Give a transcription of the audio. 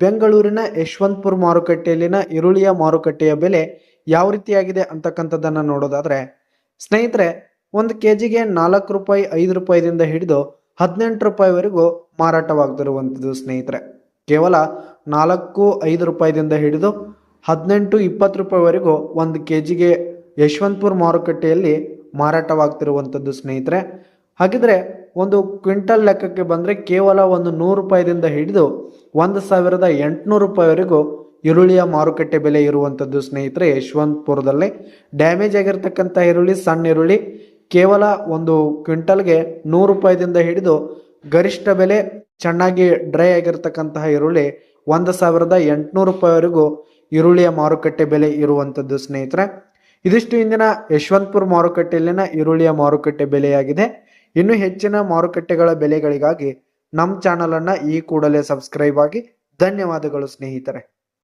ಬೆಂಗಳೂರಿನ ಯಶವಂತಪುರ ಮಾರುಕಟ್ಟೆಯಲ್ಲಿನ ಈರುಳ್ಳಿಯ ಮಾರುಕಟ್ಟೆಯ ಬೆಲೆ ಯಾವ ರೀತಿಯಾಗಿದೆ ಅಂತಕ್ಕಂಥದ್ದನ್ನು ನೋಡೋದಾದರೆ, ಸ್ನೇಹಿತರೆ, ಒಂದು ಕೆ ಜಿಗೆ ನಾಲ್ಕು ರೂಪಾಯಿ ಐದು ರೂಪಾಯಿದಿಂದ ಹಿಡಿದು ಹದಿನೆಂಟು ರೂಪಾಯಿವರೆಗೂ ಮಾರಾಟವಾಗ್ತಿರುವಂಥದ್ದು ಸ್ನೇಹಿತರೆ. ಕೇವಲ ನಾಲ್ಕು ಐದು ರೂಪಾಯಿದಿಂದ ಹಿಡಿದು ಹದಿನೆಂಟು ಇಪ್ಪತ್ತು ರೂಪಾಯಿವರೆಗೂ ಒಂದು ಕೆ ಜಿಗೆ ಯಶವಂತಪುರ ಮಾರುಕಟ್ಟೆಯಲ್ಲಿ ಮಾರಾಟವಾಗ್ತಿರುವಂಥದ್ದು ಸ್ನೇಹಿತರೆ. ಹಾಗಿದ್ರೆ ಒಂದು ಕ್ವಿಂಟಲ್ ಲೆಕ್ಕಕ್ಕೆ ಬಂದರೆ ಕೇವಲ ಒಂದು ನೂರು ರೂಪಾಯಿದಿಂದ ಹಿಡಿದು ಒಂದು ಸಾವಿರದ ಎಂಟುನೂರು ರೂಪಾಯಿವರೆಗೂ ಈರುಳ್ಳಿಯ ಮಾರುಕಟ್ಟೆ ಬೆಲೆ ಇರುವಂಥದ್ದು ಸ್ನೇಹಿತರೆ ಯಶವಂತಪುರದಲ್ಲಿ. ಡ್ಯಾಮೇಜ್ ಆಗಿರ್ತಕ್ಕಂಥ ಈರುಳ್ಳಿ, ಸಣ್ಣ ಈರುಳ್ಳಿ ಕೇವಲ ಒಂದು ಕ್ವಿಂಟಲ್ಗೆ ನೂರು ರೂಪಾಯಿದಿಂದ ಹಿಡಿದು ಗರಿಷ್ಠ ಬೆಲೆ ಚೆನ್ನಾಗಿ ಡ್ರೈ ಆಗಿರ್ತಕ್ಕಂತಹ ಈರುಳ್ಳಿ ಒಂದು ಸಾವಿರದ ಎಂಟುನೂರು ರೂಪಾಯಿವರೆಗೂ ಈರುಳ್ಳಿಯ ಮಾರುಕಟ್ಟೆ ಬೆಲೆ ಇರುವಂಥದ್ದು ಸ್ನೇಹಿತರೆ. ಇದಿಷ್ಟು ಇಂದಿನ ಯಶವಂತಪುರ ಮಾರುಕಟ್ಟೆಯಲ್ಲಿನ ಈರುಳ್ಳಿಯ ಮಾರುಕಟ್ಟೆ ಬೆಲೆಯಾಗಿದೆ. ಇನ್ನು ಹೆಚ್ಚಿನ ಮಾರುಕಟ್ಟೆಗಳ ಬೆಲೆಗಳಿಗಾಗಿ ನಮ್ಮ ಚಾನಲನ್ನು ಈ ಕೂಡಲೇ ಸಬ್ಸ್ಕ್ರೈಬ್ ಆಗಿ ಧನ್ಯವಾದಗಳು ಸ್ನೇಹಿತರೆ.